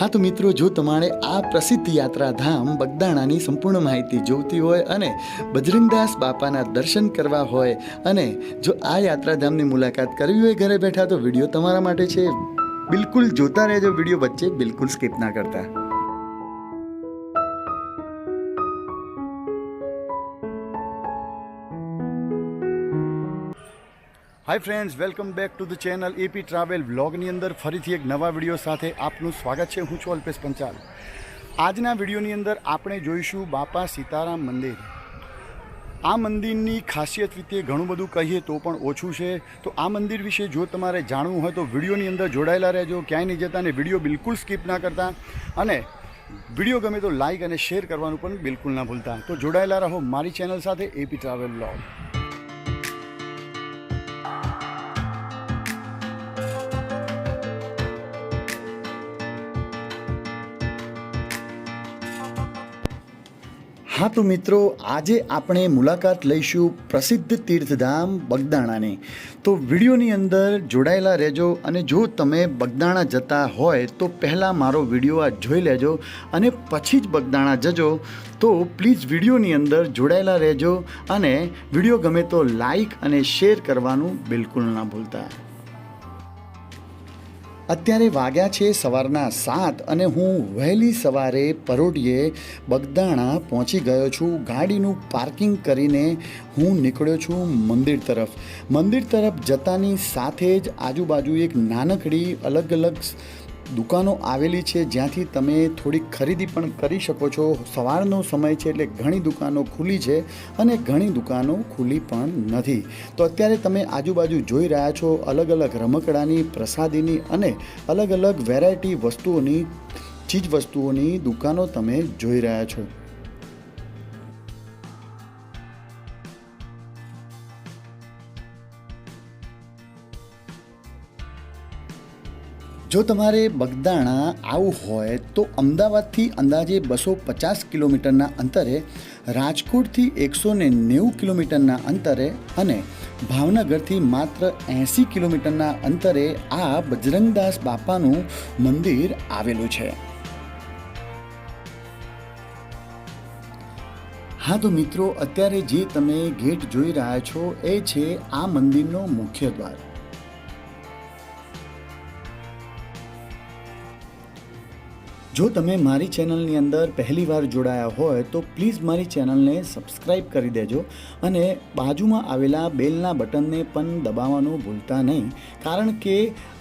હા તો મિત્રો, જો તમારે આ પ્રસિદ્ધ યાત્રાધામ બગદાણાની સંપૂર્ણ માહિતી જોઈતી હોય અને બજરંગદાસ બાપાના દર્શન કરવા હોય અને જો આ યાત્રાધામની મુલાકાત કરવી હોય ઘરે બેઠા, તો વીડિયો તમારા માટે છે. બિલકુલ જોતા રહેજો, વીડિયો વચ્ચે બિલકુલ સ્કીપ ના કરતા. Hi friends welcome back to the channel AP travel વ્લોગની અંદર ફરીથી એક નવા વીડિયો સાથે આપનું સ્વાગત છે. હું છું અલ્પેશ પંચાલ. આજના વિડીયોની અંદર આપણે જોઈશું બાપા સીતારામ મંદિર. આ મંદિરની ખાસિયત રીતે ઘણું બધું કહીએ તો પણ ઓછું છે. તો આ મંદિર વિશે જો તમારે જાણવું હોય તો વિડીયોની અંદર જોડાયેલા રહેજો, ક્યાંય નહીં જતા અને વીડિયો બિલકુલ સ્કીપ ના કરતા. અને વીડિયો ગમે તો લાઇક અને શેર કરવાનું પણ બિલકુલ ના ભૂલતા. તો જોડાયેલા રહો મારી ચેનલ સાથે એપી ટ્રાવેલ વ્લોગ હા તો મિત્રો, આજે આપણે મુલાકાત લઈશું પ્રસિદ્ધ તીર્થધામ બગદાણાની. તો વિડીયોની અંદર જોડાયેલા રહેજો અને જો તમે બગદાણા જતા હોય તો પહેલાં મારો વીડિયો આ જોઈ લેજો અને પછી જ બગદાણા જજો. તો પ્લીઝ વિડીયોની અંદર જોડાયેલા રહેજો અને વીડિયો ગમે તો લાઈક અને શેર કરવાનું બિલકુલ ના ભૂલતા. અત્યારે વાગ્યા છે સવારના સાત અને હું વહેલી સવારે પરોઢીએ બગદાણા પહોંચી ગયો છું. ગાડીનું પાર્કિંગ કરીને હું નીકળ્યો છું મંદિર તરફ. મંદિર તરફ જતાની સાથે જ આજુબાજુ એક નાનકડી અલગ અલગ દુકાનો આવેલી છે, જ્યાંથી તમે થોડીક ખરીદી પણ કરી શકો છો. સવારનો સમય છે એટલે ઘણી દુકાનો ખુલ્લી છે અને ઘણી દુકાનો ખુલ્લી પણ નથી. તો અત્યારે તમે આજુબાજુ જોઈ રહ્યા છો અલગ અલગ રમકડાની, પ્રસાદીની અને અલગ અલગ વેરાયટી વસ્તુઓની ચીજ વસ્તુઓની દુકાનો તમે જોઈ રહ્યા છો. જો તમારે બગદાણા આવવું હોય તો અમદાવાદથી અંદાજે બસો પચાસ કિલોમીટરના અંતરે, રાજકોટથી એકસો ને નેવું કિલોમીટરના અંતરે અને ભાવનગરથી માત્ર એંસી કિલોમીટરના અંતરે આ બજરંગદાસ બાપાનું મંદિર આવેલું છે. હા તો મિત્રો, અત્યારે જે તમે ગેટ જોઈ રહ્યા છો એ છે આ મંદિરનો મુખ્ય દ્વાર. જો તમે મારી ચેનલની અંદર પહેલીવાર જોડાયા હોય, તો પ્લીઝ મારી ચેનલને સબસ્ક્રાઈબ કરી દેજો અને બાજુમાં આવેલા બેલના બટનને પણ દબાવવાનું ભૂલતા નહીં, કારણ કે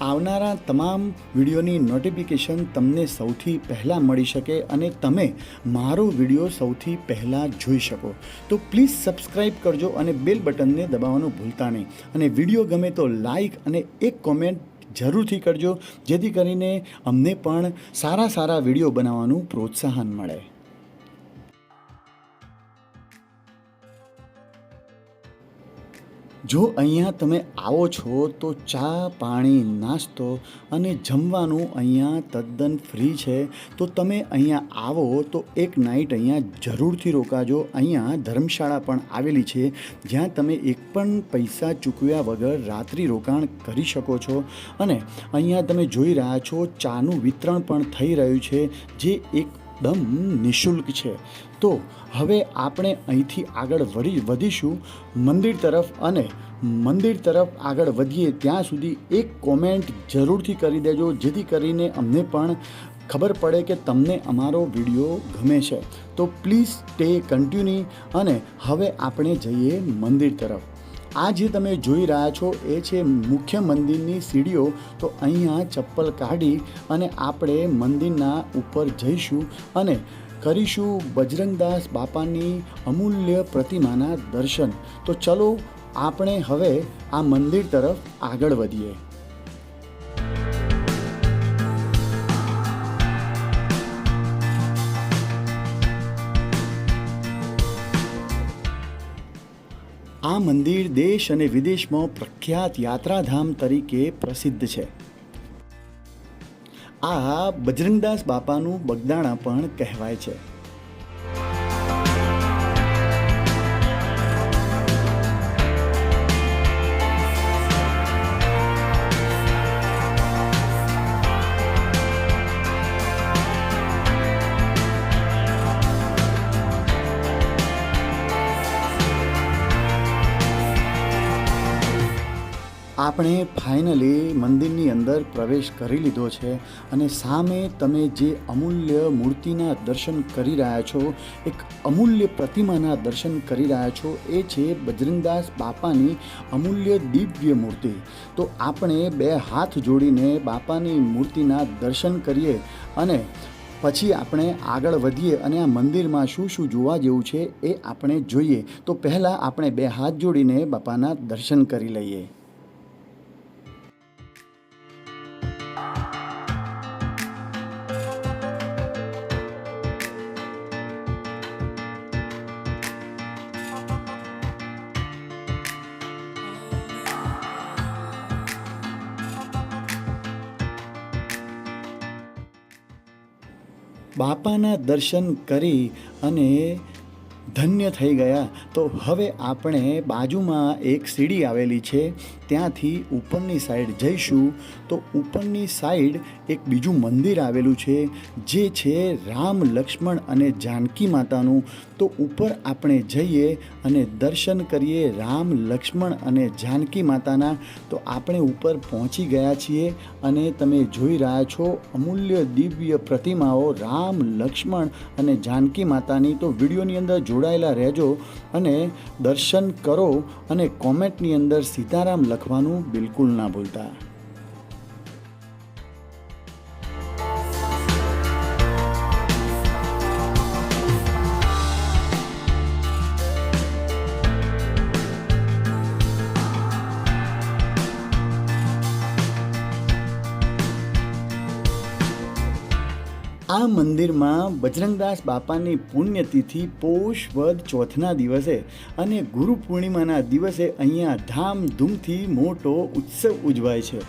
આવનારા તમામ વિડીયોની નોટિફિકેશન તમને સૌથી પહેલાં મળી શકે અને તમે મારો વીડિયો સૌથી પહેલાં જોઈ શકો. તો પ્લીઝ સબસ્ક્રાઈબ કરજો અને બેલ બટનને દબાવવાનું ભૂલતા નહીં. અને વીડિયો ગમે તો લાઈક અને એક કોમેન્ટ જરૂરથી કરજો. જેથી કરીને અમને પણ સારા સારા વીડિયો બનાવવાનું પ્રોત્સાહન મળે. જો અહીંયા તમે આવો છો, તો ચા પાણી નાસ્તો અને જમવાનું અહીંયા તદ્દન ફ્રી છે. તો તમે અહીંયા આવો, તો એક નાઇટ અહીંયા જરૂરથી રોકાજો. અહીંયા ધર્મશાળા પણ આવેલી છે, જ્યાં તમે એક પણ પૈસા ચૂકવ્યા વગર રાત્રિ રોકાણ કરી શકો છો. અને અહીંયા તમે જોઈ રહ્યા છો, ચાનું વિતરણ પણ થઈ રહ્યું છે, જે એકદમ નિઃશુલ્ક છે. તો હવે આપણે અહીંથી આગળ વળી વધીશું મંદિર તરફ અને મંદિર તરફ આગળ વધીએ ત્યાં સુધી એક કોમેન્ટ જરૂરથી કરી દેજો, જેથી કરીને અમને પણ ખબર પડે કે તમને અમારો વીડિયો ગમે છે. તો પ્લીઝ સ્ટે કન્ટિન્યુ અને હવે આપણે જઈએ મંદિર તરફ. આ જે તમે જોઈ રહ્યા છો, એ છે મુખ્ય મંદિરની સીડીઓ. તો અહીંયા ચપ્પલ કાઢી અને આપણે મંદિરના ઉપર જઈશું અને કરીશું બજરંગદાસ બાપાની અમૂલ્ય પ્રતિમાના દર્શન. તો ચલો, આપણે હવે આ મંદિર તરફ આગળ વધીએ. આ મંદિર દેશ અને વિદેશમાં પ્રખ્યાત યાત્રાધામ તરીકે પ્રસિદ્ધ છે. આ બજરંગદાસ બાપાનું બગદાણા પણ કહેવાય છે. આપણે ફાઇનલી મંદિરની અંદર પ્રવેશ કરી લીધો છે અને સામે તમે જે અમૂલ્ય મૂર્તિના દર્શન કરી રહ્યા છો, એક અમૂલ્ય પ્રતિમાના દર્શન કરી રહ્યા છો, એ છે બજરંગદાસ બાપાની અમૂલ્ય દિવ્ય મૂર્તિ. તો આપણે બે હાથ જોડીને બાપાની મૂર્તિના દર્શન કરીએ અને પછી આપણે આગળ વધીએ અને આ મંદિરમાં શું શું જોવા જેવું છે એ આપણે જોઈએ. તો પહેલાં આપણે બે હાથ જોડીને બાપાના દર્શન કરી લઈએ. બાપાના દર્શન કરી અને ધન્ય થઈ ગયા. તો હવે આપણે બાજુમાં એક સીડી આવેલી છે. ત્યાંથી ઉપરની સાઈડ જઈશું. તો ઉપરની સાઈડ એક બીજું મંદિર આવેલું છે, જે છે રામ લક્ષ્મણ અને જાનકી માતાનું. તો ઉપર આપણે જઈએ અને દર્શન કરીએ રામ, લક્ષ્મણ અને જાનકી માતાના, તો આપણે ઉપર પહોંચી ગયા છીએ અને તમે જોઈ રહ્યા છો અમૂલ્ય દિવ્ય પ્રતિમાઓ રામ, લક્ષ્મણ અને જાનકી માતાની. તો વિડીયોની અંદર જોડાયેલા રહેજો અને દર્શન કરો અને કોમેન્ટની અંદર સીતારામ લખવાનું બિલકુલ ના ભૂલતા. આ મંદિરમાં બજરંગદાસ બાપાની પુણ્યતિથિ પોષ વદ ચોથના દિવસે અને ગુરુ પૂર્ણિમાના દિવસે અહીંયા ધામધૂમથી મોટો ઉત્સવ ઉજવાય છે.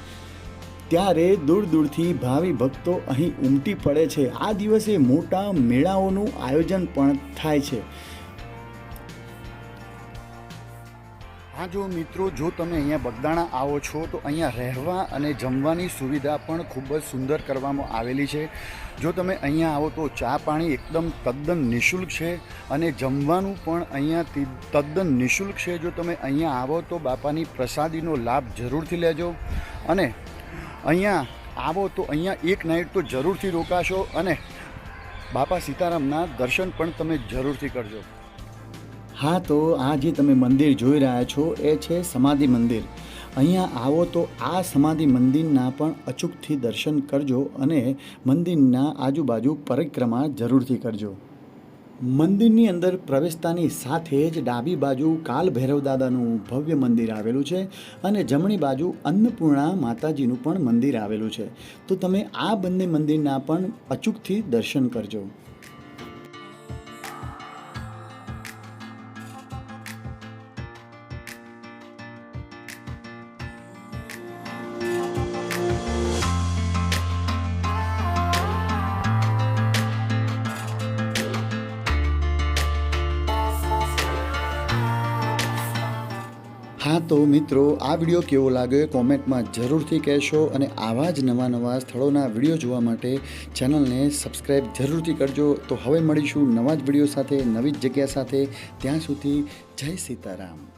ત્યારે દૂર દૂરથી ભાવિ ભક્તો અહીં ઉમટી પડે છે. આ દિવસે મોટા મેળાઓનું આયોજન પણ થાય છે. હા જો મિત્રો, જો તમે અહીંયા બગદાણા આવો છો, તો અહીંયા રહેવા અને જમવાની સુવિધા પણ ખૂબ જ સુંદર કરવામાં આવેલી છે. જો તમે અહીંયા આવો, તો ચા પાણી એકદમ તદ્દન નિઃશુલ્ક છે અને જમવાનું પણ અહીંયા તદ્દન નિઃશુલ્ક છે. જો તમે અહીંયા આવો, તો બાપાની પ્રસાદીનો લાભ જરૂરથી લેજો અને અહીંયા આવો, તો અહીંયા એક નાઇટ તો જરૂરથી રોકાશો અને બાપા સીતારામના દર્શન પણ તમે જરૂરથી કરજો. હા, તો આ જે તમે મંદિર જોઈ રહ્યા છો, એ છે સમાધિ મંદિર. અહીંયા આવો તો આ સમાધિ મંદિરના પણ અચૂકથી દર્શન કરજો અને મંદિરના આજુબાજુ પરિક્રમા જરૂરથી કરજો. મંદિરની અંદર પ્રવેશતાની સાથે જ ડાબી બાજુ કાલ ભૈરવ દાદાનું ભવ્ય મંદિર આવેલું છે અને જમણી બાજુ અન્નપૂર્ણા માતાજીનું પણ મંદિર આવેલું છે. તો તમે આ બંને મંદિરના પણ અચૂકથી દર્શન કરજો. હા તો મિત્રો, આ વીડિયો કેવો લાગ્યો કોમેન્ટમાં જરૂરથી કહેશો અને આવા જ નવા નવા સ્થળોના વીડિયો જોવા માટે ચેનલને સબસ્ક્રાઈબ જરૂરથી કરજો. તો હવે મળીશું નવા જ વીડિયો સાથે, નવી જ જગ્યા સાથે. ત્યાં સુધી જય સીતારામ.